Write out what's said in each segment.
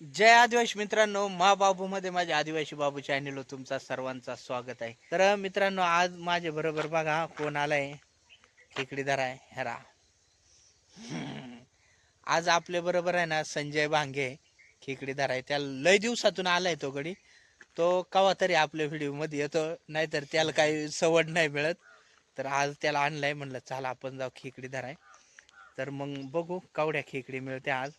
जय आदिवासी मित्रांनो मा बाबू मध्ये माझ्या आदिवासी बाबू चॅनेल तुमचा सर्वांचा स्वागत आहे. तर मित्रांनो आज माझ्या बरोबर बघा कोण आलाय? खेकडीदार आहे. हेरा आज आपल्या बरोबर आहे ना संजय भांगे खेकडीदार आहे. त्याला लय दिवसातून आलाय तो गडी तो कवा तरी आपल्या व्हिडिओमध्ये येतो नाहीतर त्याला काही सवड नाही मिळत. तर आज त्याला आणलाय म्हणलं चला आपण जाऊ खेकडीदार आहे. तर मग बघू कावड्या खेकडी मिळते आज.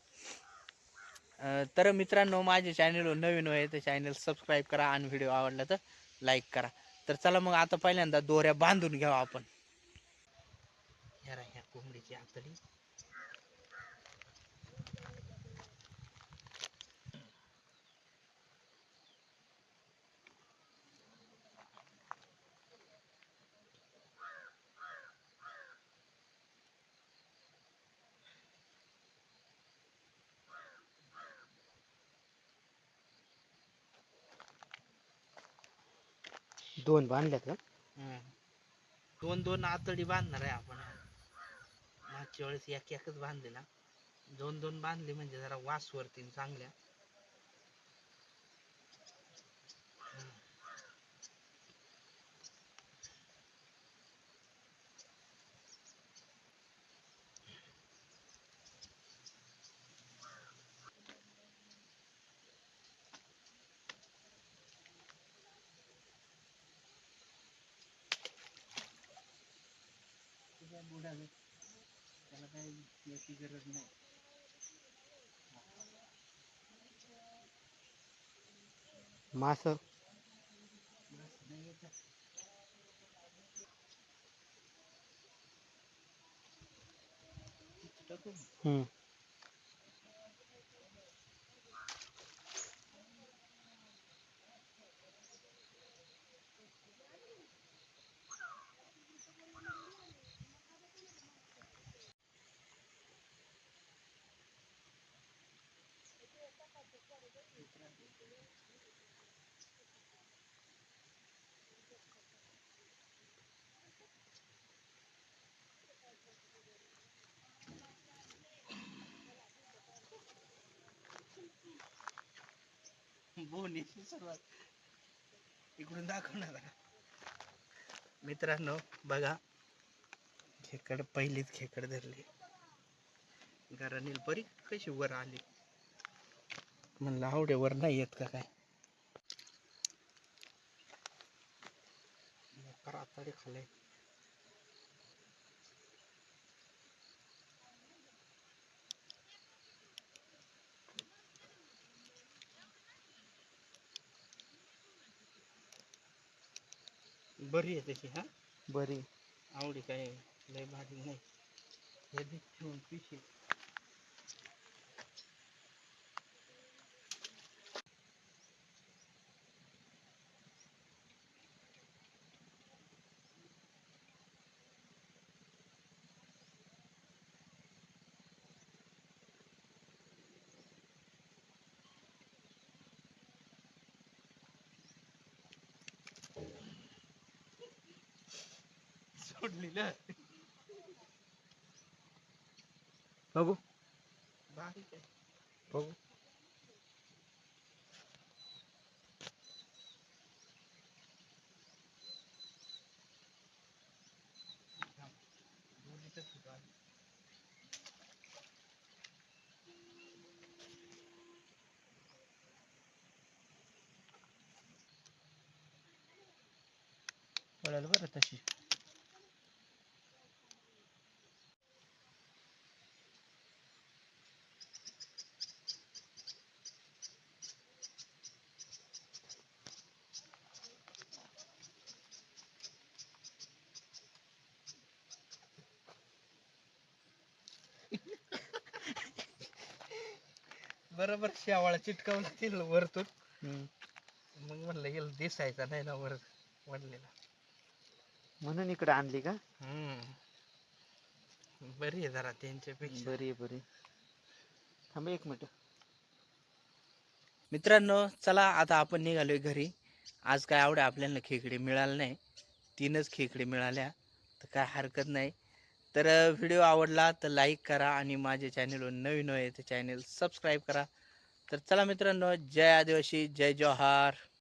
तर मित्रांनो माझे चॅनलवर नवीन आहे तर चॅनल सबस्क्राईब करा आणि व्हिडिओ आवडला तर लाईक करा. तर चला मग आता पहिल्यांदा दोऱ्या बांधून घ्यावा आपण. या ह्या कोंबडीची आतडी. दोन बांधल्यात का? हम्म. दोन दोन आतडी बांधणार आहे आपण. मागच्या वेळेस एक एकच बांधलेला दोन दोन बांधले म्हणजे जरा वास वरती चांगल्या. तुझ्या बुडाले त्याला काही याची गरज नाही. मास? हम्म. बोनीची सुरुवात. इकडून दाखवणार मित्रांनो बघा. खेकड पहिलीच खेकड धरली. घरानील परी कशी वर आली. म्हणलं आवडे वर नाही येत का काय? मोकार आताडे खाल्लाय बरी आहे तशी हा? बरी. आवडी काय? लय भारी नाही. हे बी ठेवून पिशी सोडलेलं बघू. बारीक आहे. बघू. बरं तशी. बरोबर शेवाळा चिटकावला तिला वरतून. हम्म. मग म्हणलं येईल दिसायचा नाही ना वर वाढलेला म्हणून इकडे आणली का? हम्म. बरी आहे जरा त्यांच्यापेक्षा. बरी आहे बरी थांब एक मिनिट. मित्रांनो चला आता आपण निघालोय घरी. आज काय आवडे आपल्याला खेकडे मिळाले नाही. तीनच खेकडे मिळाल्या. तर काय हरकत नाही. तर व्हिडिओ आवडला तर लाईक करा आणि माझे चॅनलवर नवीन आहे तर चॅनल सबस्क्राईब करा. तर चला मित्रांनो जय आदिवासी जय जोहार.